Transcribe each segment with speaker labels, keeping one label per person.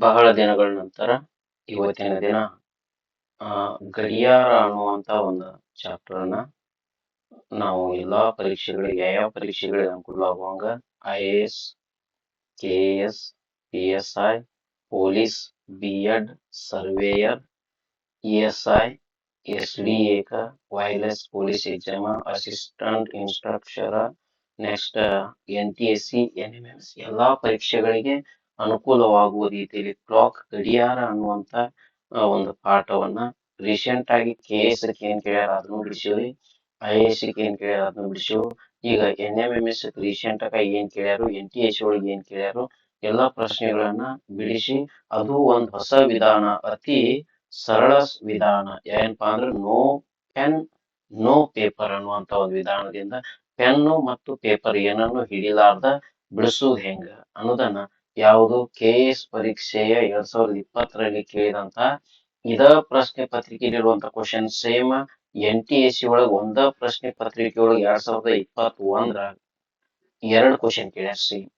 Speaker 1: ಬಹಳ ದಿನಗಳ ನಂತರ ಇವತ್ತಿನ ದಿನ ಆ, ಗಡಿಯಾರ ಅನ್ನುವಂತ ಒಂದು ಚಾಪ್ಟರ್ ಅನ್ನ ನಾವು ಎಲ್ಲಾ ಪರೀಕ್ಷೆಗಳಿಗೆ ಯಾವ ಪರೀಕ್ಷೆಗಳಿಗೆ ಅನುಕೂಲ ಆಗುವಂಗ I A S K S P S I police B Ed surveyor E S I S D ಏಕ wireless police exam assistant ಇನ್ಸ್ಟ್ರಕ್ಷರ next N T S C N M S ಎಲ್ಲಾ ಪರೀಕ್ಷೆಗಳಿಗೆ ಅನುಕೂಲವಾಗುವ ರೀತಿಯಲ್ಲಿ ಕ್ಲಾಕ್ ಗಡಿಯಾರ ಅನ್ನುವಂತ ಒಂದು ಪಾಠವನ್ನ ರೀಸೆಂಟ್ ಆಗಿ ಕೆ ಎಸ್ ಏನ್ ಕೇಳ್ಯಾರ ಅದನ್ನು ಬಿಡಿಸಿವಿ ಐ ಎಸ್ ಏನ್ ಕೇಳ್ಯಾರ ಅದನ್ನು ಬಿಡಿಸಿವು. ಈಗ ಎನ್ ಎಂ ಎಸ್ ರೀಸೆಂಟ್ ಆಗಿ ಏನ್ ಕೇಳ್ಯಾರು ಎನ್ ಟಿ ಎಸ್ ಒಳಗೆ ಏನ್ ಕೇಳ್ಯಾರು ಎಲ್ಲಾ ಪ್ರಶ್ನೆಗಳನ್ನ ಬಿಡಿಸಿ ಅದು ಒಂದು ಹೊಸ ವಿಧಾನ, ಅತಿ ಸರಳ ವಿಧಾನ. ಏನಪ್ಪಾ ಅಂದ್ರೆ ನೋ ಪೆನ್, ನೋ ಪೇಪರ್ ಅನ್ನುವಂತ ಒಂದು ವಿಧಾನದಿಂದ ಪೆನ್ನು ಮತ್ತು ಪೇಪರ್ ಏನನ್ನು ಹಿಡಿಲಾರ್ದ ಬಿಡಿಸೋದು ಹೆಂಗ ಅನ್ನೋದನ್ನ ಯಾವುದು ಕೆ ಎಸ್ ಪರೀಕ್ಷೆಯ ಎರಡ್ ಸಾವಿರದ ಇಪ್ಪತ್ತರಲ್ಲಿ ಕೇಳಿದಂತ ಇದ ಪ್ರಶ್ನೆ ಪತ್ರಿಕೆಯಲ್ಲಿರುವಂತ question same N T S C ಒಳಗ ಒಂದ ಪ್ರಶ್ನೆ ಪತ್ರಿಕೆ ಒಳಗ ಎರಡ್ ಸಾವಿರದ ಇಪ್ಪತ್ತ್ ಒಂದ್ರ ಎರಡ್ ಕ್ವಶನ್ ಕೇಳ್ಯಾರ ಸೇಮ್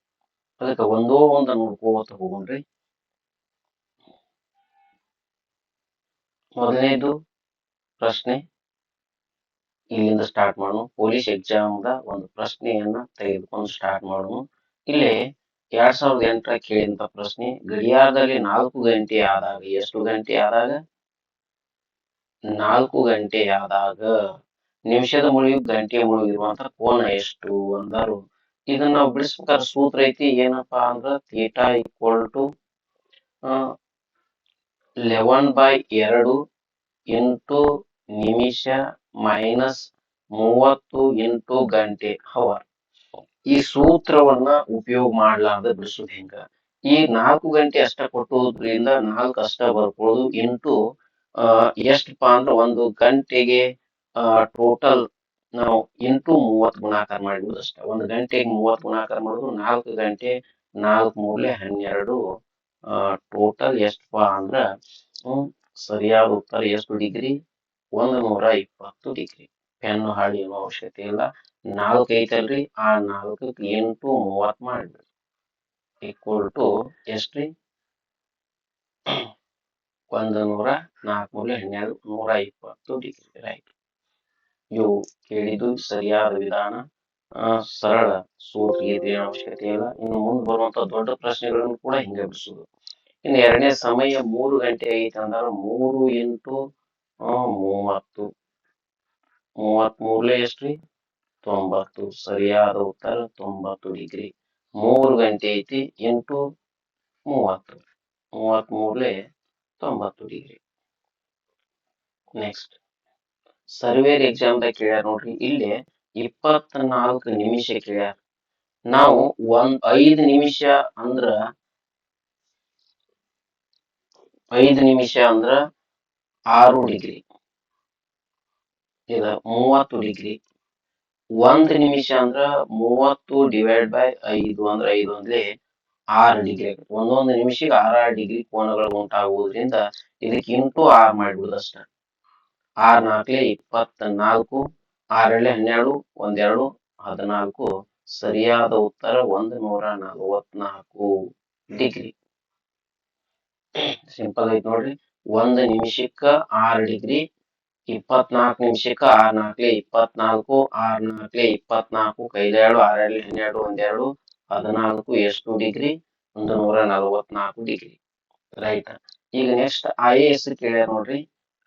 Speaker 1: ಅದಕ್ಕೆ ಒಂದೋ ಒಂದ ನೋಡ್ಕೋತ ಹೋಗೋಣ್ರಿ. ಮೊದಲನೇದು ಪ್ರಶ್ನೆ ಇಲ್ಲಿಂದ ಸ್ಟಾರ್ಟ್ ಮಾಡೋಣ. ಪೊಲೀಸ್ ಎಕ್ಸಾಮ್ ದ ಒಂದು ಪ್ರಶ್ನೆಯನ್ನ ತೆಗೆದುಕೊಂಡು ಸ್ಟಾರ್ಟ್ ಮಾಡೋಣ. ಇಲ್ಲಿ ಎರಡ್ ಸಾವಿರದ ಎಂಟರ ಕೇಳಿದಂತ ಪ್ರಶ್ನೆ, ಗಡಿಯಾರದಲ್ಲಿ ನಾಲ್ಕು ಗಂಟೆ ಆದಾಗ, ಎಷ್ಟು ಗಂಟೆ ಆದಾಗ? ನಾಲ್ಕು ಗಂಟೆ ಆದಾಗ, ನಿಮಿಷದ ಮುಳುಗಿ ಗಂಟೆ ಮುಳುಗಿರುವಂತ ಕೋನ ಎಷ್ಟು ಅಂದರು. ಇದನ್ನ ನಾವು ಬಿಡಿಸ್ಬೇಕಾದ ಸೂತ್ರ ಐತಿ, ಏನಪ್ಪಾ ಅಂದ್ರ theta equal to eleven by ಎರಡು ಇಂಟು ನಿಮಿಷ ಮೈನಸ್ ಮೂವತ್ತು ಇಂಟು ಗಂಟೆ ಹವರ್ ಈ ಸೂತ್ರವನ್ನ ಉಪಯೋಗ ಮಾಡ್ಲಾರ್ದ ಬಿಡಿಸೋದು ಹೆಂಗ. ಈ ನಾಲ್ಕು ಗಂಟೆ ಅಷ್ಟ ಕೊಟ್ಟೋದ್ರಿಂದ ನಾಲ್ಕು ಅಷ್ಟ ಬರ್ಕೊಳ್ಳೋದು ಇಂಟು ಆ ಅಂದ್ರೆ ಒಂದು ಗಂಟೆಗೆ ಟೋಟಲ್ ನಾವು ಇಂಟು ಮೂವತ್ತು ಗುಣಾಕಾರ ಮಾಡಿರೋದು ಅಷ್ಟ. ಒಂದು ಗಂಟೆಗೆ ಮೂವತ್ತು ಗುಣಾಕಾರ ಮಾಡೋದು ನಾಲ್ಕು ಗಂಟೆ, ನಾಲ್ಕು ಮೂರ್ಲೆ ಹನ್ನೆರಡು ಟೋಟಲ್ ಎಷ್ಟಪ್ಪಾ ಅಂದ್ರ ಸರಿಯಾದ ಉತ್ತರ ಎಷ್ಟು ಡಿಗ್ರಿ? ಒಂದು ನೂರ ಇಪ್ಪತ್ತು ಡಿಗ್ರಿ. ಪೆನ್ನು ಹಾಳಿ ಅನ್ನೋ ಅವಶ್ಯಕತೆ ಇಲ್ಲ. ನಾಲ್ಕು ಐತಲ್ರಿ, ಆ ನಾಲ್ಕಕ್ಕೆ ಎಂಟು ಮೂವತ್ ಮಾಡಿ ಈಕ್ವಲ್ ಟು ಎಷ್ಟ್ರಿ? ಒಂದು ನೂರ ನಾಲ್ಕು ಮೂಲೆ ಹನ್ನೆರಡು, ನೂರ ಇಪ್ಪತ್ತು ಡಿಗ್ರಿ ರೈಟ್ ಇವು ಕೇಳಿದ್ದು ಸರಿಯಾದ ವಿಧಾನ ಸರಳ. ಸೂತ್ರ ಇದೆ ಅವಶ್ಯಕತೆ ಇಲ್ಲ. ಇನ್ನು ಮುಂದೆ ಬರುವಂತ ದೊಡ್ಡ ಪ್ರಶ್ನೆಗಳನ್ನು ಕೂಡ ಹಿಂಗೆ ಬಿಡಿಸುದು. ಇನ್ನು ಎರಡನೇ ಸಮಯ ಮೂರು ಗಂಟೆ ಐತೆ ಅಂದ್ರೆ ಮೂರು ಎಂಟು ಮೂವತ್ತು. ಮೂವತ್ತ್ ಎಷ್ಟು ಎಷ್ಟ್ರಿ ತೊಂಬತ್ತು. ಸರಿಯಾದ ಉತ್ತರ ತೊಂಬತ್ತು ಡಿಗ್ರಿ. ಮೂರು ಗಂಟೆ ಐತಿ, ಎಂಟು ಮೂವತ್ತು. ಮೂವತ್ತ್ ಮೂರ್ಲೆ ತೊಂಬತ್ತು ಡಿಗ್ರಿ. ನೆಕ್ಸ್ಟ್ ಸರ್ವೇರ್ ಎಕ್ಸಾಮ್ದಾಗ ಕೇಳ್ಯಾರ ನೋಡ್ರಿ, ಇಲ್ಲಿ ಇಪ್ಪತ್ನಾಲ್ಕು ನಿಮಿಷ ಕೇಳ್ಯಾರ. ನಾವು ಒಂದ್ ಐದ್ ನಿಮಿಷ ಅಂದ್ರ ಐದು ನಿಮಿಷ ಅಂದ್ರ ಆರು ಡಿಗ್ರಿ. ಇದ ಮೂವತ್ತು ಡಿಗ್ರಿ. ಒಂದ್ ನಿಮಿಷ ಅಂದ್ರ ಮೂವತ್ತು ಡಿವೈಡ್ ಬೈ ಐದು ಅಂದ್ರ ಐದು ಅಂದ್ರೆ ಆರು ಡಿಗ್ರಿ ಒಂದೊಂದು ನಿಮಿಷಕ್ಕೆ ಆರಾರು ಡಿಗ್ರಿ ಕೋನಗಳು ಉಂಟಾಗುವುದರಿಂದ ಇದಕ್ಕೆ ಇಂಟು ಆರ್ ಮಾಡಬಹುದು ಅಷ್ಟ. ಆರ್ ನಾಲ್ಕಲೆ ಇಪ್ಪತ್ನಾಲ್ಕು, ಆರಳೆ ಹನ್ನೆರಡು, ಒಂದೆರಡು, ಹದಿನಾಲ್ಕು, ಸರಿಯಾದ ಉತ್ತರ ಒಂದು ನೂರ ನಲವತ್ನಾಲ್ಕು ಡಿಗ್ರಿ. ಸಿಂಪಲ್ ಐತಿ ನೋಡ್ರಿ. ಒಂದ್ ನಿಮಿಷಕ್ಕ ಆರ್ ಡಿಗ್ರಿ ಇಪ್ಪತ್ನಾಲ್ಕು ನಿಮಿಷಕ್ಕ ಆರ್ ನಾಲ್ಕಲೆ ಇಪ್ಪತ್ನಾಲ್ಕು ಆರ್ ನಾಲ್ಕಲೆ ಇಪ್ಪತ್ನಾಲ್ಕು, ಕೈಲೆರಡು ಆರೇಳು ಹನ್ನೆರಡು, ಒಂದೆರಡು, ಹದಿನಾಲ್ಕು, ಎಷ್ಟು ಡಿಗ್ರಿ? ಒಂದು ನೂರ ನಲವತ್ನಾಲ್ಕು ಡಿಗ್ರಿ. ರೈಟ್? ಈಗ ನೆಕ್ಸ್ಟ್ ಐ ಎ ಎಸ್ ಕೇಳ್ಯಾರ ನೋಡ್ರಿ.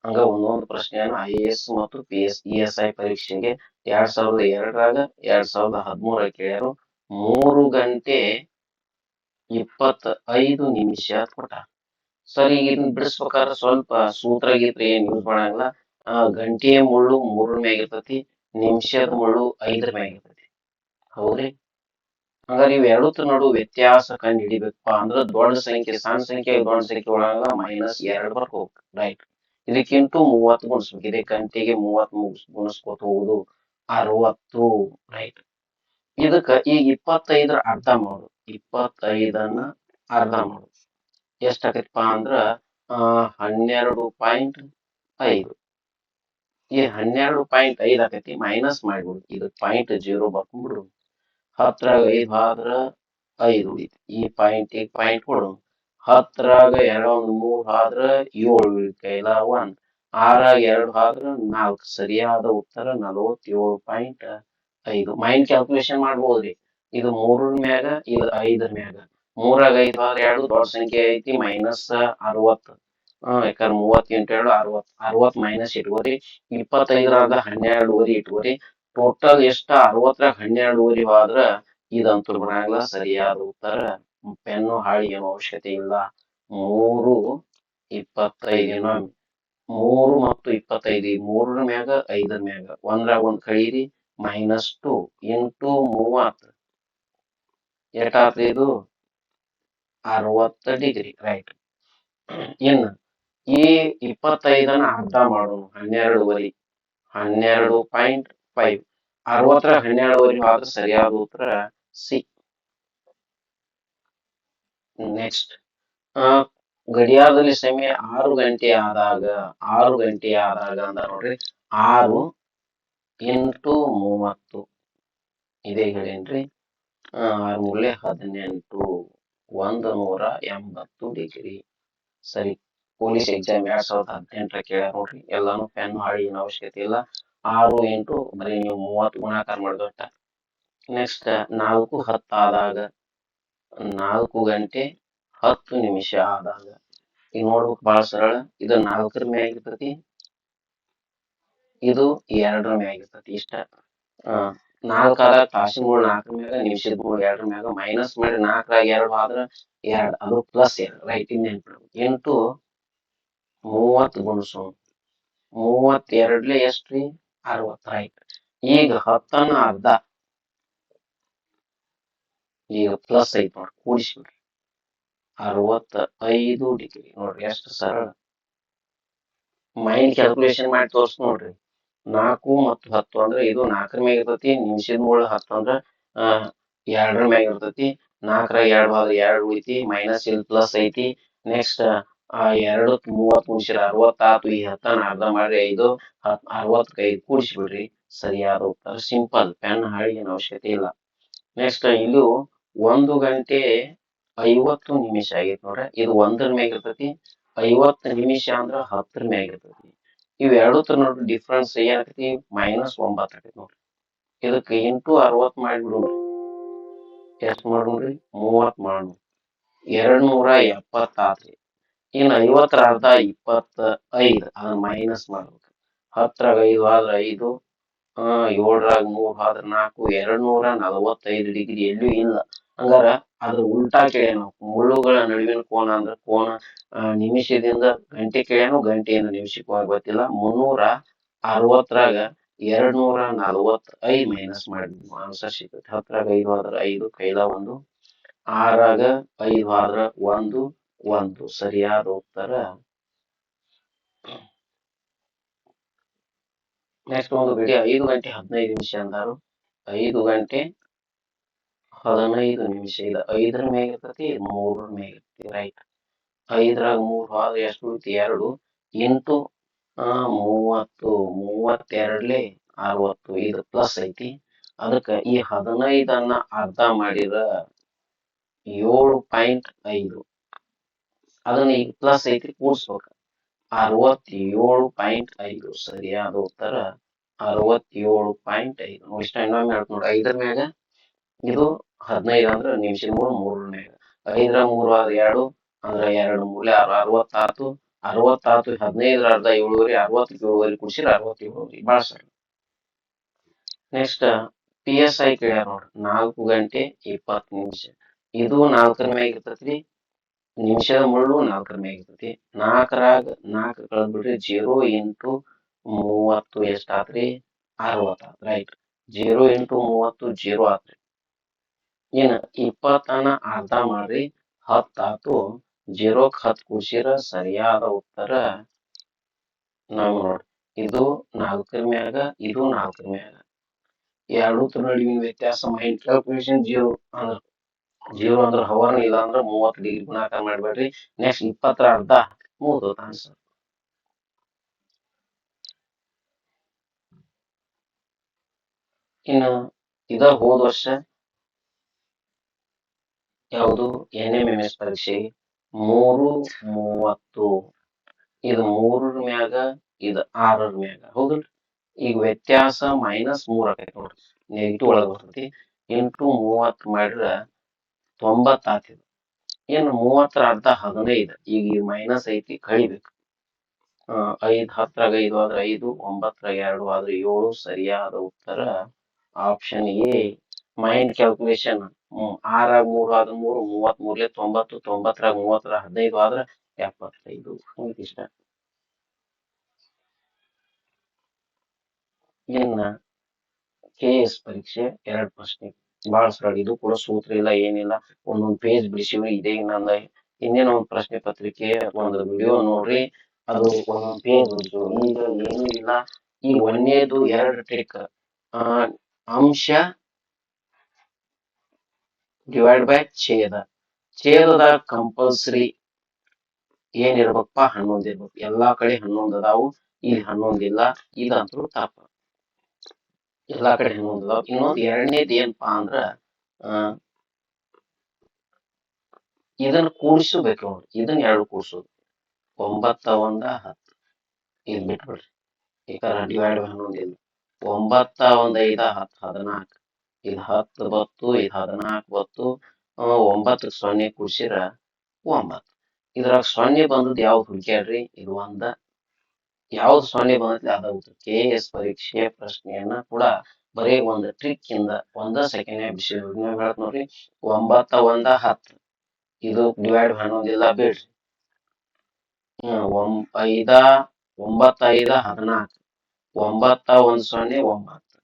Speaker 1: ಹಂಗ ಒಂದೊಂದು ಪ್ರಶ್ನೆಯನ್ನು ಐ ಎ ಎಸ್ ಮತ್ತು P S E S I ಪರೀಕ್ಷೆಗೆ ಎರಡ್ ಸಾವಿರದ ಎರಡರಾಗ ಎರಡ್ ಸಾವಿರದ ಹದಿಮೂರ ಕೇಳ್ಯಾರು. ಮೂರು ಗಂಟೆ ಇಪ್ಪತ್ತ ಐದು ನಿಮಿಷ ಕೊಟ್ಟ. ಸರ್ ಈಗ ಇದನ್ನ ಬಿಡಿಸ್ಬೇಕಾದ್ರೆ ಸ್ವಲ್ಪ ಸೂತ್ರ ಗೀತ್ರ ಏನ್ ಯೂಸ್ ಮಾಡಂಗಿಲ್ಲ. ಗಂಟೆಯ ಮುಳ್ಳು ಮೂರರ ಮ್ಯಾಗ ಇರ್ತೈತಿ ನಿಮಿಷದ ಮುಳ್ಳು ಐದರ ಮ್ಯಾಗ ಆಗಿರ್ತೇತಿ. ಹೌದ್ರಿ? ಹಂಗಾರೆ ಇವ್ ಎರಡೂತ್ರ ನಡು ವ್ಯತ್ಯಾಸ ಕಂಡು ಹಿಡಿಬೇಕಪ್ಪ ಅಂದ್ರ ದೊಡ್ಡ ಸಂಖ್ಯೆ, ಸಣ್ಣ ಸಂಖ್ಯೆ, ದೊಡ್ಡ ಸಂಖ್ಯೆ ಒಳಗ ಮೈನಸ್ ಎರಡ್ ಹೋಗ್ಬೇಕು ರೈಟ್ ಇದಕ್ಕಿಂಟು ಮೂವತ್ತು ಗುಣಿಸ್ಬೇಕು, ಇದೇ ಗಂಟೆಗೆ ಮೂವತ್ ಮುಗಿಸ್, ಗುಣಿಸ್ಕೊತ ಹೋಗುದು ಅರವತ್ತು ರೈಟ್ ಇದಕ್ಕ ಈಗ ಇಪ್ಪತ್ತೈದರ ಅರ್ಧ ಮಾಡು, ಇಪ್ಪತ್ತೈದನ್ನ ಅರ್ಧ ಮಾಡು. ಎಷ್ಟಾಗತ್ತಪ್ಪ ಅಂದ್ರ ಹನ್ನೆರಡು ಪಾಯಿಂಟ್ ಐದು. ಈ ಹನ್ನೆರಡು ಪಾಯಿಂಟ್ ಐದ್ ಆಕೈತಿ ಮೈನಸ್ ಮಾಡ್ಬಿಡು. ಇದು ಪಾಯಿಂಟ್ ಜೀರೋ ಬರ್ಕೊಂಡ್ಬಿಡು ಹತ್ತರಾಗ ಐದ್, ಆದ್ರ ಐದು ಉಳಿತು ಈ ಪಾಯಿಂಟ್ ಪಾಯಿಂಟ್ ಕೊಡು. ಹತ್ತರಾಗ ಎರಡ್, ಮೂರ್, ಆದ್ರ ಏಳು ಕೈಲ ಒನ್ ಆರಾಗ ಎರಡು, ಆದ್ರ ನಾಲ್ಕು. ಸರಿಯಾದ ಉತ್ತರ ನಲವತ್ತೇಳು ಪಾಯಿಂಟ್ ಐದು. ಮೈಂಡ್ ಕ್ಯಾಲ್ಕುಲೇಷನ್ ಮಾಡ್ಬೋದ್ರಿ. ಇದು ಮೂರರ ಮ್ಯಾಗ, ಇದು ಐದರ ಮ್ಯಾಗ. ಮೂರಾಗ ಐದು, ಆದ್ರೆ ಎರಡು ದೊಡ್ಡ ಸಂಖ್ಯೆ ಐತಿ ಮೈನಸ್ ಅರವತ್ತು. ಯಾಕಂದ್ರೆ ಮೂವತ್ ಎರಡು ಅರವತ್ ಅರವತ್ ಮೈನಸ್ ಇಟ್ಕೋರಿ, ಇಪ್ಪತ್ತೈದರಾಗ ಹನ್ನೆರಡುವರಿ ಇಟ್ಕೋರಿ ಟೋಟಲ್ ಎಷ್ಟ? ಅರವತ್ತರಾಗ ಹನ್ನೆರಡುವರೆ ಆದ್ರ ಇದಂತೂ ಬರಂಗಿಲ್ಲ ಸರಿಯಾದ ಉತ್ತರ. ಪೆನ್ನು ಹಾಳಿ ಏನು ಅವಶ್ಯಕತೆ ಇಲ್ಲ. ಮೂರು ಏನೋ ಮೂರು ಮತ್ತು ಇಪ್ಪತ್ತೈದು ಮೂರರ ಮ್ಯಾಗ, ಐದರ ಮ್ಯಾಗ. ಒಂದ್ರಾಗ ಒಂದ್ ಕಳೀರಿ ಮೈನಸ್ ಟು ಇಂಟು ಮೂವತ್ತು. ಎಷ್ಟಾತ್ರಿ ಇದು? ಅರವತ್ತ ಡಿಗ್ರಿ ರೈಟ್ ಇನ್ನು ಈ ಇಪ್ಪತ್ತೈದನ ಅರ್ಧ ಮಾಡೋಣ ಹನ್ನೆರಡುವರಿ. ಹನ್ನೆರಡು ಪಾಯಿಂಟ್ ಫೈವ್. ಅರವತ್ತರ ಹನ್ನೆರಡುವರಿ ಆದ್ರೆ ಸರಿಯಾದ ಉತ್ತರ ಸಿ. ನೆಕ್ಸ್ಟ್. ಗಡಿಯಾರದಲ್ಲಿ ಸಮಯ ಆರು ಗಂಟೆ ಆದಾಗ, ಆರು ಗಂಟೆ ಆದಾಗ ಅಂತ ನೋಡ್ರಿ. ಆರು ಎಂಟು ಮೂವತ್ತು. ಇದೇ ಹೇಳೇನ್ರಿ. ಆರು ಮೂಲೆ ಹದಿನೆಂಟು. ಒಂದು ನೂರ ಎಂಬತ್ತು ಡಿಗ್ರಿ. ಸರಿ. ಪೊಲೀಸ್ ಎಕ್ಸಾಮ್ ಎರಡ್ ಸಾವಿರದ ಹದಿನೆಂಟರ ಕೇಳ್ಯಾರ ನೋಡ್ರಿ. ಎಲ್ಲಾನು ಪೆನ್ ಹಾಳಿ ಏನು ಅವಶ್ಯಕತೆ ಇಲ್ಲ. ಆರು, ಎಂಟು, ಬರೀ ನೀವು ಮೂವತ್ತು ಗುಣಾಕಾರ ಮಾಡಿದೊಟ್ಟ ನೆಕ್ಸ್ಟ್ ನಾಲ್ಕು ಹತ್ತಾದಾಗ ನಾಲ್ಕು ಗಂಟೆ ಹತ್ತು ನಿಮಿಷ ಆದಾಗ. ಈಗ ನೋಡ್ಬೇಕು ಬಹಳ ಸರಳ. ಇದು ನಾಲ್ಕರ ಮೇ ಆಗಿರ್ತತಿ. ಇದು ಎರಡರ ಮೇ ಆಗಿರ್ತತಿ ಇಷ್ಟ. ನಾಲ್ಕಾದಾಗ ತಾಸಿನ ಮೂರು ನಾಲ್ಕರ ಮ್ಯಾಗ ನಿಮಿಷದ ಮೂರು ಎರಡರ ಮ್ಯಾಗ ಮೈನಸ್ ಮಾಡಿ ನಾಲ್ಕರಾಗ ಎರಡು ಆದ್ರ ಎರಡು. ಅದು ಪ್ಲಸ್ ಎರಡು. ರೈಟ್ ಇನ್ನೇನು ಎಂಟು ಮೂವತ್ತು ಗುಣಸು. ಮೂವತ್ತೆರಡ್ಲೆ ಎಷ್ಟ್ರಿ ಅರವತ್ತರ ಆಯ್ತು ಈಗ ಹತ್ತನ ಅರ್ಧ. ಈಗ ಪ್ಲಸ್ ಐತಿ ನೋಡ್ರಿ ಕೂಡಿಸ್ಬಿಡ್ರಿ ಅರವತ್ತ ಐದು ಡಿಗ್ರಿ ನೋಡ್ರಿ, ಎಷ್ಟು ಸರಳ. ಮೈಂಡ್ ಕ್ಯಾಲ್ಕುಲೇಷನ್ ಮಾಡಿ ತೋರ್ಸ್ ನೋಡ್ರಿ. ನಾಲ್ಕು ಮತ್ತು ಹತ್ತು ಅಂದ್ರೆ ಇದು ನಾಲ್ಕರ ಮ್ಯಾಗ ಇರ್ತೈತಿ, ನಿಮಿಷದ ಮೂಳ ಹತ್ತು ಅಂದ್ರೆ ಎರಡರ ಮ್ಯಾಗ ಇರ್ತೈತಿ. ನಾಲ್ಕರ ಎರಡು ಭಾಗ ಎರಡು ಉಳಿತಿ ಮೈನಸ್ ಇಲ್ಲಿ ಪ್ಲಸ್ ಐತಿ. ನೆಕ್ಸ್ಟ್ ಆ ಎರಡು ಮೂವತ್ತು ಮುಗಿಸಿರ ಅರವತ್ತಾತು, ಈ ಹತ್ತನ ಅರ್ಧ ಮಾಡಿ ಐದು ಅರವತ್ತಕ್ಕೆ ಐದು ಕೂಡಿಸ್ಬಿಡ್ರಿ. ಸರಿಯಾದ ಉತ್ತರ, ಸಿಂಪಲ್, ಪೆನ್ ಹಾಳಿ ಏನು ಅವಶ್ಯಕತೆ ಇಲ್ಲ. ನೆಕ್ಸ್ಟ್ ಇದು ಒಂದು ಗಂಟೆ ಐವತ್ತು ನಿಮಿಷ ಆಗೈತಿ ನೋಡ್ರಿ. ಇದು ಒಂದರ ಮ್ಯಾಗ ಇರ್ತೈತಿ, ಐವತ್ತು ನಿಮಿಷ ಅಂದ್ರ ಹತ್ತರ ಮ್ಯಾಗ ಇರ್ತೈತಿ. ಇವ್ ಎರಡು ತರ ನೋಡ್ರಿ ಡಿಫ್ರೆನ್ಸ್ ಏನಾಗ್ತೈತಿ ಮೈನಸ್ ಒಂಬತ್ತು ಆಕೈತಿ ನೋಡ್ರಿ. ಇದಕ್ಕೆ ಇಂಟು ಅರವತ್ ಮಾಡಿಬಿಡೋಣ್ರಿ ಎಷ್ಟ್ ಮಾಡೋಣ್ರಿ ಮೂವತ್ ಮಾಡೋಣ ಎರಡ್ ನೂರ ಎಪ್ಪತ್ತಾತ್ರಿ. ಇನ್ನು ಐವತ್ತರ ಅರ್ಧ ಇಪ್ಪತ್ತ ಐದ್ ಅದನ್ನ ಮೈನಸ್ ಮಾಡಬೇಕು. ಹತ್ತರಾಗ ಐದು ಆದ್ರ ಐದು ಏಳರಾಗ ಮೂರು ಆದ್ರ ನಾಲ್ಕು ಎರಡು ನೂರ ನಲವತ್ತೈದು ಡಿಗ್ರಿ ಎಲ್ಲೂ ಇಲ್ಲ. ಹಂಗಾರ ಅದ್ರ ಉಲ್ಟಾ ಕೇಳ್ಯಾನ ಮುಳ್ಳುಗಳ ನಡುವಿನ ಕೋನ ಅಂದ್ರ ಕೋನ ನಿಮಿಷದಿಂದ ಗಂಟೆ ಕೇಳ್ಯಾನು ಗಂಟೆಯಿಂದ ನಿಮಿಷಕ್ಕೆ ಗೊತ್ತಿಲ್ಲ ಮುನ್ನೂರ ಅರವತ್ತರಾಗ ಎರಡ್ ನೂರ ನಲವತ್ತ ಐದ್ ಮೈನಸ್ ಮಾಡಿದ್ವಿ. ಆನ್ಸರ್ ಸಿಗ್ತೈತಿ ಹತ್ತರಾಗ ಐದು ಆದ್ರ ಐದು, ಕೈಲ ಒಂದು ಆರಾಗ ಐದು ಆದ್ರ ಒಂದು ಒಂದು ಸರಿಯಾದ ಉತ್ತರ ನೆಕ್ಸ್ಟ್ ಒಂದು ಗಡಿ ಐದು ಗಂಟೆ ಹದಿನೈದು ನಿಮಿಷ ಅಂದಾರು. ಐದು ಗಂಟೆ ಹದಿನೈದು ನಿಮಿಷ ಇದು. ಐದರ ಮ್ಯಾಗ ಇರ್ತೈತಿ, ಮೂರರ ಮ್ಯಾಗ ಇರ್ತೈತಿ ರೈಟ್ ಐದರಾಗ ಮೂರು ಆದ್ರೆ ಎಷ್ಟು ಉಳಿತಿ? ಎರಡು. ಎಂಟು ಮೂವತ್ತು. ಮೂವತ್ತೆರಡ್ಲೆ ಅರವತ್ತು. ಇದು ಪ್ಲಸ್ ಐತಿ. ಅದಕ್ಕ ಈ ಹದಿನೈದನ್ನ ಅರ್ಧ ಮಾಡಿದ ಏಳು ಪಾಯಿಂಟ್ ಐದು. ಅದನ್ನ ಈಗ ಪ್ಲಸ್ ಐತಿ ಕೂಡಿಸ್ಬೇಕು. ಅರವತ್ತೇಳು ಪಾಯಿಂಟ್ ಐದು, ಸರಿಯಾದ ಉತ್ತರ ಅರವತ್ತೇಳು ಪಾಯಿಂಟ್ ಐದು. ಇಷ್ಟ ಇನ್ನೊಮ್ಮೆ ಹೇಳ್ತು ನೋಡಿ, ಐದರ ಮ್ಯಾಗ ಇದು ಹದಿನೈದು ಅಂದ್ರ ನಿಮಿಷದ ಮೂರು, ಮೂರರ ಐದರ ಮೂರು ಆದ ಎರಡು, ಅಂದ್ರ ಎರಡು ಮೂಲೆ ಆರು, ಅರವತ್ತಾತು ಅರವತ್ತಾತು ಹದಿನೈದರ ಅರ್ಧ ಏಳುವರೆ, ಅರವತ್ತಕ್ಕೆ ಏಳುವರೆ ಕುಡಿಸಿದ್ರೆ ಅರವತ್ತೇಳುವರೆ ಭಾಳ ಸರಿ. ನೆಕ್ಸ್ಟ್ ಪಿ ಎಸ್ ಐ ಕೇಳ್ಯಾರ ನೋಡ್ರಿ ನಾಲ್ಕು ಗಂಟೆ ಇಪ್ಪತ್ತು ನಿಮಿಷ. ಇದು ನಾಲ್ಕರ ಮ್ಯಾಗ ಇರ್ತೈತ್ರಿ ನಿಮಿಷದ ಮುಳ್ಳು ನಾಲ್ಕರ ಮ್ಯಾಗ ಇರ್ತೈತಿ. ನಾಲ್ಕರಾಗ ನಾಲ್ಕು ಕಳೆದ್ ಬಿಡ್ರಿ ಜೀರೋ ಇಂಟು ಮೂವತ್ತು ಎಷ್ಟ್ ಆತ್ರಿ ಅರವತ್ತ ರೈಟ್. ಜೀರೋ ಇಂಟು ಮೂವತ್ತು, ಜೀರೋ ಆತ್ರಿ. ಏನ ಇಪ್ಪತ್ತನ ಅರ್ಧ ಮಾಡ್ರಿ. ಹತ್ತಾತು, ಜೀರೋಕ್ ಹತ್ತು ಕೂಸಿರ ಸರಿಯಾದ ಉತ್ತರ ನಾವು ನೋಡ್ರಿ. ಇದು ನಾಲ್ಕರ ಮ್ಯಾಗ, ಇದು ನಾಲ್ಕರ ಮ್ಯಾಗ. ಎರಡು ನಡುವಿನ ವ್ಯತ್ಯಾಸ ಮೈಂಡ್ ಕ್ಯಾಲ್ಕುಲೇಷನ್ ಜೀರೋ ಅಂದ್ರ ಜೀರೋ ಅಂದ್ರ ಹವರ್ನ ಇಲ್ಲ ಅಂದ್ರ ಮೂವತ್ತು ಡಿಗ್ರಿ ಗುಣಾಕಾರ ಮಾಡ್ಬೇಡ್ರಿ. ನೆಕ್ಸ್ಟ್ ಇಪ್ಪತ್ತರ ಅರ್ಧ ಮೂರು ಆನ್ಸರ್ ಇನ್ನು ಇದ ಹೋದ ವರ್ಷ ಯಾವುದು? ಎನ್ ಎಂ ಎಂ ಎಸ್ ಪರೀಕ್ಷೆ ಮೂರು ಮೂವತ್ತು. ಇದು ಮೂರರ ಮ್ಯಾಗ, ಇದು ಆರರ ಮ್ಯಾಗ. ಹೌದಲ್ರಿ? ಈಗ ವ್ಯತ್ಯಾಸ ಮೈನಸ್ ಮೂರ್ ಆಕೈತಿ ನೋಡ್ರಿ. ನೆಗೆಟಿವ್ ಒಳಗೆ ಬರ್ತೈತಿ. ಎಂಟು ಮೂವತ್ತು ಮಾಡಿದ್ರ ತೊಂಬತ್ತು ಆತಿದ್ ಏನು ಮೂವತ್ತರ ಅರ್ಧ ಹದಿನೈದು. ಈಗ ಈ ಮೈನಸ್ ಐತಿ, ಕಳಿಬೇಕು. ಐದು ಹತ್ತರಾಗ ಐದು ಆದ್ರೆ ಐದು ಒಂಬತ್ತರಾಗ ಎರಡು ಆದ್ರೆ ಏಳು, ಸರಿಯಾದ ಉತ್ತರ ಆಪ್ಷನ್ ಎ. ಮೈಂಡ್ ಕ್ಯಾಲ್ಕುಲೇಷನ್ ಆರಾಗ ಮೂರು ಆದ್ರೆ ಮೂರು, ಮೂವತ್ತ್ ಮೂರ್ಲೆ ತೊಂಬತ್ತು ತೊಂಬತ್ತರಾಗ ಮೂವತ್ತರ ಹದಿನೈದು ಆದ್ರೆ ಎಪ್ಪತ್ತೈದು. ಇಷ್ಟ. ಇನ್ನ ಕೆ ಎಸ್ ಪರೀಕ್ಷೆ ಎರಡು ಪ್ರಶ್ನೆ ಬಹಳ ಸರಳ ಇದು ಕೂಡ ಸೂತ್ರ ಇಲ್ಲ, ಏನಿಲ್ಲ. ಒಂದೊಂದ್ ಪೇಜ್ ಬಿಡಿಸಿವಿ ಇದೇ ನಂದ ಇನ್ನೇನ ಒಂದ್ ಪ್ರಶ್ನೆ ಪತ್ರಿಕೆ, ಒಂದು ವಿಡಿಯೋ ನೋಡ್ರಿ. ಅದು ಒಂದೊಂದ್ ಪೇಜ್ ಈಗ ಏನೂ ಇಲ್ಲ. ಈ ಒಂದೇದು ಎರಡು ಟ್ರಿಕ್ ಆ, ಅಂಶ ಡಿವೈಡ್ ಬೈ ಛೇದ. ಛೇದದ ಕಂಪಲ್ಸರಿ ಏನಿರ್ಬೇಕಪ್ಪ? ಹನ್ನೊಂದು ಇರ್ಬೇಕು. ಎಲ್ಲಾ ಕಡೆ ಹನ್ನೊಂದು ಅದಾವು. ಇಲ್ಲಿ ಹನ್ನೊಂದಿಲ್ಲ ಇಲ್ಲ. ಇದಂತೂ ತಪ್ಪ ಎಲ್ಲಾ ಕಡೆ ಅದಾವ ಇನ್ನೊಂದು ಎರಡನೇದು ಏನಪ್ಪಾ ಅಂದ್ರ ಇದನ್ನ ಕೂಡಿಸಬೇಕು ನೋಡ್ರಿ ಇದನ್ನ ಎರಡು ಕೂಡಿಸೋದು. ಒಂಬತ್ತ, ಒಂದ, ಹತ್ತು. ಇದು ಬಿಟ್ಬಿಡ್ರಿ. ಯಾಕಂದ್ರೆ ಡಿವೈಡ್ ಹನ್ನೊಂದು ಒಂಬತ್ತ, ಒಂದ್, ಐದ, ಹತ್ತು, ಹದಿನಾಲ್ಕು. ಇದು ಹತ್ತು ಬತ್ತು ಇದು ಹದಿನಾಲ್ಕು ಬತ್ತು. ಒಂಬತ್ತು ಸೊನ್ನೆ ಕೂಡಿಸಿರ ಒಂಬತ್ತು. ಇದ್ರಾಗ ಸೊನ್ನೆ ಬಂದದ್ದು ಯಾವ್ದು ಹುಡುಕ್ಯಾಡ್ರಿ ಇದು ಒಂದ. ಯಾವ್ದು ಸೊನ್ನೆ ಬಂದೈತಿ ಅದ ಉತ್ತರ ಕೆ ಎಸ್ ಪರೀಕ್ಷೆ ಪ್ರಶ್ನೆಯನ್ನ ಕೂಡ ಬರೀ ಒಂದು ಟ್ರಿಕ್ ಇಂದ ಒಂದ ಸೆಕೆಂಡ್ ಬಿಸಿ ಹೇಳ್ತ ನೋಡ್ರಿ, ಒಂಬತ್ತ, ಒಂದ, ಹತ್ತು. ಇದು ಡಿವೈಡ್ ಹನ್ನೊಂದಿಲ್ಲ ಬಿಡ್ರಿ. ಹ್ಮ್ ಐದ, ಒಂಬತ್ತ, ಐದ ಹದಿನಾಲ್ಕು ಒಂಬತ್ತ, ಒಂದ್ ಸೊನ್ನೆ, ಒಂಬತ್ತು.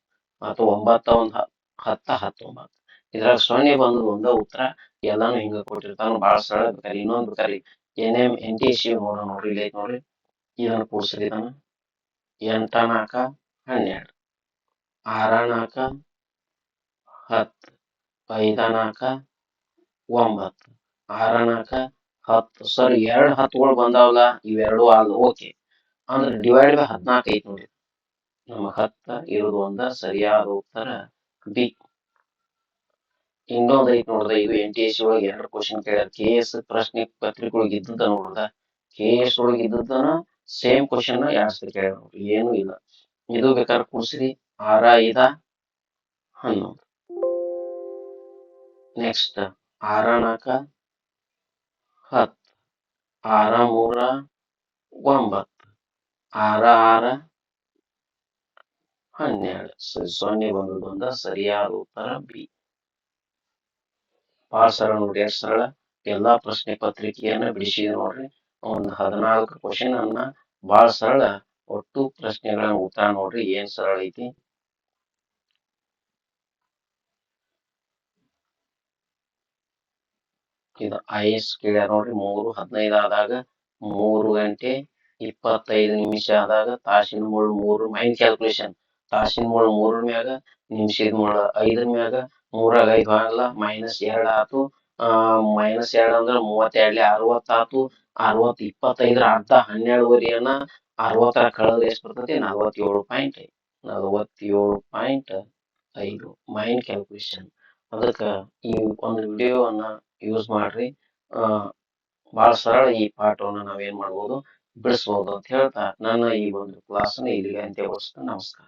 Speaker 1: ಮತ್ತು ಒಂಬತ್ತ, ಒಂದ್ ಹತ್ತ, ಹತ್ತೊಂಬತ್ತು. ಇದ್ರಾಗ ಸೊನ್ನೆ ಬಂದು ಒಂದ ಉತ್ತರ ಎಲ್ಲಾನು ಹಿಂಗ ಕೊಟ್ಟಿರ್ತಾನು ಬಾಳ ಸರಳ ಬೇಕಾರಿ ಇನ್ನೊಂದ್ bakery N M N T C ನೋಡೋ ನೋಡ್ರಿ, ಇಲ್ಲಿ ಐತ್ ನೋಡ್ರಿ. ಇದನ್ನ ಕೂಡ್ಸ್ರಿ ಇದನ್ನ ಎಂಟ ನಾಲ್ಕ ಹನ್ನೆರಡು ಆರ ನಾಲ್ಕ ಹತ್ತು ಐದ ನಾಲ್ಕ ಒಂಬತ್ತು ಆರ ನಾಲ್ಕ ಹತ್ತು ಸರ್ ಎರಡು ಹತ್ತುಗಳು ಬಂದಾವಲ್ಲ ಇವೆರಡು ಆಗ ಓಕೆ ಅಂದ್ರೆ ಡಿವೈಡ್ ಬೈ ಹದಿನಾಲ್ಕು ಐತಿ ನೋಡಿ ನಮ್ಮ ಹತ್ತ ಇರೋದು ಒಂದ ಸರಿಯಾದ ಉತ್ತರ ಬಿ ಇನ್ನೊಂದು ಐತಿ ನೋಡ್ದ ಇದು ಎನ್ ಟಿ ಎಸ್ ಒಳಗೆ ಎರಡು ಕ್ವಶನ್ ಕೇಳ್ಯಾರ ಕೆ ಎಸ್ ಪ್ರಶ್ನೆ ಪತ್ರಿಕೆ ಒಳಗೆ ಇದ್ದದ ನೋಡ್ದ ಕೆ ಎಸ್ ಒಳಗೆ ಇದ್ದದನ ಸೇಮ್ ಕ್ವಶನ್ ಎರಡ್ ನೋಡ್ರಿ ಏನು ಇಲ್ಲ. ಇದು ಬೇಕಾದ್ರೆ ಕೂಡ್ಸ್ರಿ ಆರ, ಐದ, ಹನ್ನೊಂದು. ನೆಕ್ಸ್ಟ್ ಆರ, ನಾಲ್ಕ, ಹತ್ತು. ಆರ, ಮೂರ, ಒಂಬತ್ತು. ಆರ ಆರ, ಹನ್ನೆರಡು. ಸೊನ್ನೆ ಬಂದದ್ದು ಬಂದ ಸರಿಯಾದ ಉತ್ತರ ಬಿ. ಭಾಳ ಸರಳ ನೋಡಿ ಸರಳ. ಎಲ್ಲಾ ಪ್ರಶ್ನೆ ಪತ್ರಿಕೆಯನ್ನ ಬಿಡಿಸಿದೆ ನೋಡ್ರಿ. ಒಂದ್ ಹದಿನಾಲ್ಕು ಕ್ವಶನ್ ಅನ್ನ ಬಹಳ ಸರಳ, ಒಟ್ಟು ಪ್ರಶ್ನೆಗಳನ್ನ ಉತ್ತರ ನೋಡ್ರಿ, ಏನ್ ಸರಳ ಐತಿ? ಇದು ಐ ಎಸ್ ಕೇಳ್ಯಾರ ನೋಡ್ರಿ, ಮೂರು, ಹದಿನೈದು ಆದಾಗ ಮೂರು ಗಂಟೆ ಇಪ್ಪತ್ತೈದು ನಿಮಿಷ ಆದಾಗ ತಾಸಿನ ಮುಳ್ಳು ಮೂರು ಮೈಂಡ್ ಕ್ಯಾಲ್ಕುಲೇಷನ್ ತಾಸಿನ ಮುಳ್ಳು ಮೂರರ ಮ್ಯಾಗ, ನಿಮಿಷದ ಮುಳ್ಳು ಐದರ ಮ್ಯಾಗ ಮೂರಾಗ ಐದು ಆಗಲ್ಲ ಮೈನಸ್ ಎರಡ್ ಆತು ಮೈನಸ್ ಎರಡು ಅಂದ್ರ ಮೂವತ್ತೆರಡ್ಲಿ ಅರವತ್ತಾತು ಅರವತ್ ಇಪ್ಪತ್ತೈದರ ಅರ್ಧ ಹನ್ನೆರಡುವರೆಯನ್ನ ಅರವತ್ತರ ಕಳೆದ್ರೆ ಎಷ್ಟು ಬರ್ತೈತಿ? ನಲವತ್ತೇಳು ಪಾಯಿಂಟ್ ನಲವತ್ತೇಳು ಪಾಯಿಂಟ್ ಐದು. ಮೈಂಡ್ ಕ್ಯಾಲ್ಕುಲೇಷನ್ ಅದಕ್ಕ ಈ ಒಂದು ವಿಡಿಯೋವನ್ನ ಯೂಸ್ ಮಾಡ್ರಿ. ಬಹಳ ಸರಳ ಈ ಪಾಠವನ್ನು ನಾವೇನ್ ಮಾಡ್ಬೋದು? ಬಿಡಿಸ್ಬೋದು ಅಂತ ಹೇಳ್ತಾ ನನ್ನ ಈ ಒಂದು ಕ್ಲಾಸನ್ನು ಇಲ್ಲಿಗೆ ಅಂತ್ಯಗೊಳಿಸ್ತಾ ನಮಸ್ಕಾರ.